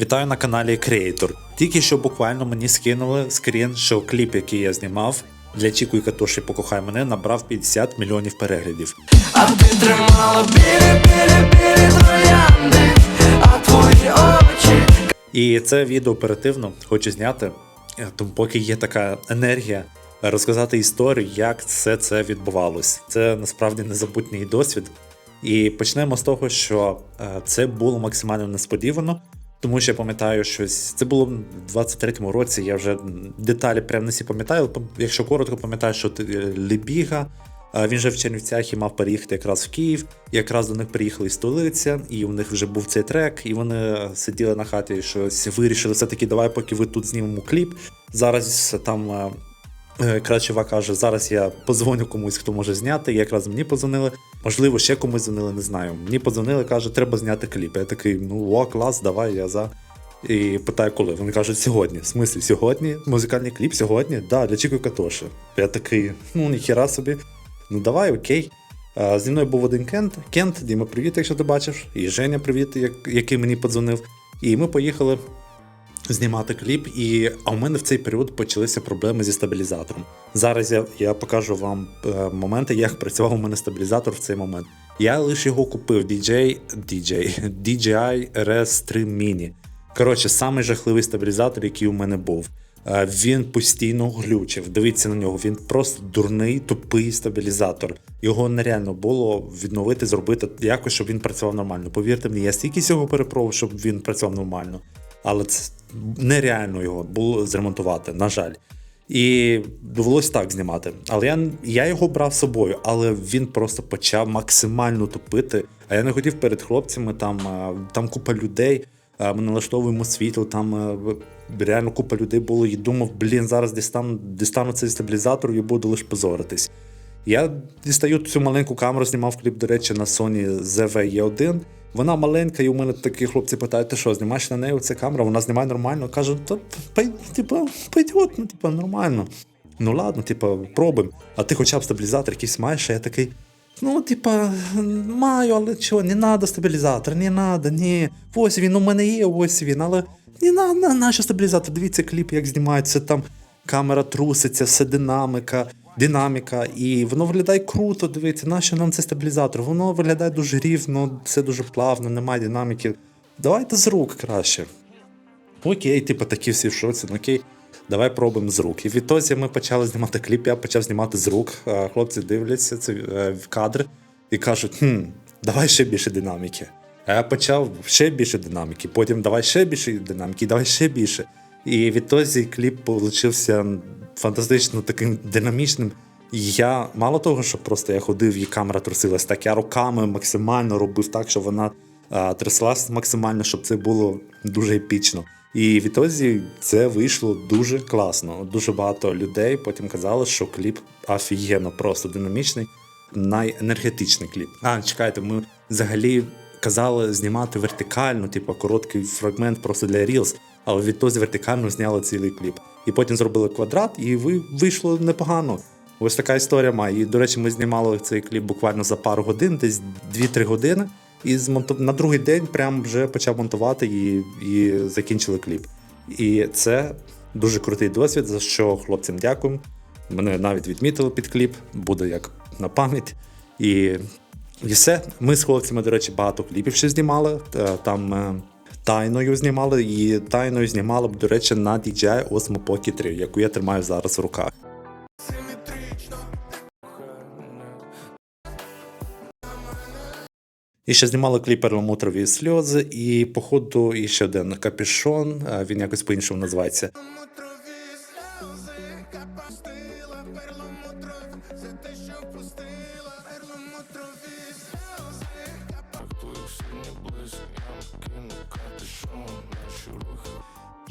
Вітаю на каналі Creator. Тільки що буквально мені скинули скрін, що кліп, який я знімав для Чіку і Катоші Покохай мене, набрав 50 мільйонів переглядів. А ти тримала білі, білі, білі троянди, а твої очі І це відео оперативно хочу зняти, е, тому поки є така енергія, розказати історію, як все це відбувалось. Це насправді незабутній досвід. І почнемо з того, що е, це було максимально несподівано, тому що я пам'ятаю щось. Це було в 23-му році. Я вже деталі прям не всі пам'ятаю. Якщо коротко пам'ятаю, що ти- е, Лебіга. Він же в Чернівцях і мав переїхати якраз в Київ. Якраз до них приїхали із столиця, і у них вже був цей трек, і вони сиділи на хаті і щось вирішили все-таки, давай, поки ви тут знімемо кліп. Зараз там е, е, Крачева каже: зараз я позвоню комусь, хто може зняти. І якраз мені позвонили. Можливо, ще комусь дзвонили, не знаю. Мені подзвонили, каже, треба зняти кліп. Я такий, ну о, клас, давай, я за. І питаю, коли. Вони кажуть, сьогодні. В смислі, сьогодні? Музикальний кліп сьогодні? Да, для Чіко Катоші. Я такий, ну ніхіра собі. Ну давай, окей. Зі мною був один Кент. Кент, Діма, привіт, якщо ти бачиш. І Женя, привіт, як, який мені подзвонив. І ми поїхали знімати кліп. І а у мене в цей період почалися проблеми зі стабілізатором. Зараз я, я покажу вам е, моменти, як працював у мене стабілізатор в цей момент. Я лише його купив DJ, DJ, DJI RS3 Mini. Коротше, самий жахливий стабілізатор, який у мене був. Е, Він постійно глючив. Дивіться на нього. Він просто дурний, тупий стабілізатор. Його нереально було відновити, зробити якось, щоб він працював нормально. Повірте мені, я стільки цього перепробував, щоб він працював нормально. Але це нереально його було зремонтувати, на жаль. І довелось так знімати. Але я, я його брав з собою, але він просто почав максимально тупити. А я не хотів перед хлопцями, там, там купа людей. Ми налаштовуємо світло, там е, реально купа людей було і думав, блін, зараз дістану, дістану цей стабілізатор і буду лише позоритись. Я дістаю цю маленьку камеру, знімав кліп, до речі, на Sony ZV-E1. Вона маленька, і у мене такі хлопці питають, ти що, знімаєш на неї ця камера? Вона знімає нормально. Кажу, та типа, пойдет, ну, типа, нормально. Ну ладно, типа, пробуємо. А ти хоча б стабілізатор якийсь маєш, а я такий. Ну, типа, маю, але чого, не надо стабілізатор, не надо, ні. Ось він, у мене є, ось він, але не на, нащо стабілізатор? Дивіться кліп, як знімається там камера труситься, все динамика, динаміка, і воно виглядає круто. Дивіться, нащо нам цей стабілізатор? Воно виглядає дуже рівно, все дуже плавно, немає динаміки. Давайте з рук краще. Окей, типу, такі всі в шоці, ну окей, давай пробуємо з рук. І відтоді ми почали знімати кліп, я почав знімати з рук. Хлопці дивляться це е, в кадр і кажуть: хм, давай ще більше динаміки. А я почав ще більше динаміки, потім давай ще більше динаміки, давай ще більше. І відтоді кліп получився фантастично таким динамічним. Я мало того, що просто я ходив і камера трусилась, так я руками максимально робив так, щоб вона тряслась максимально, щоб це було дуже епічно. І відтоді це вийшло дуже класно. Дуже багато людей потім казали, що кліп офігенно, просто динамічний, найенергетичний кліп. А, чекайте, ми взагалі казали знімати вертикально, типу короткий фрагмент просто для Reels, але відтоді вертикально зняли цілий кліп. І потім зробили квадрат, і ви вийшло непогано. Ось така історія має. І, до речі, ми знімали цей кліп буквально за пару годин, десь 2-3 години. І на другий день прям вже почав монтувати і, і закінчили кліп. І це дуже крутий досвід, за що хлопцям дякую. Мене навіть відмітили під кліп, буде як на пам'ять. І, і все. Ми з хлопцями, до речі, багато кліпів ще знімали. Там е, тайною знімали, і тайною знімали, до речі, на DJI Osmo Pocket 3, яку я тримаю зараз в руках. І ще знімали кліп перламутрові сльози, і, походу, і ще один капюшон, він якось по-іншому називається. Перламутрові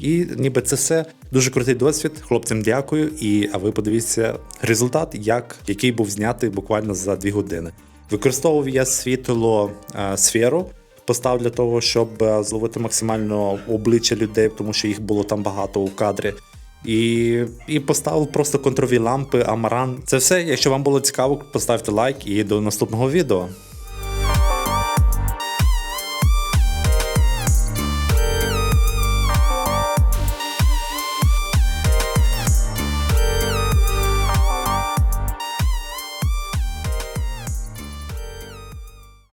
І ніби це все дуже крутий досвід. Хлопцям дякую. І а ви подивіться результат, як, який був знятий буквально за дві години. Використовував я світло е, сферу. Постав для того, щоб е, зловити максимально обличчя людей, тому що їх було там багато у кадрі. І, і поставив просто контрові лампи, амаран. Це все. Якщо вам було цікаво, поставте лайк і до наступного відео.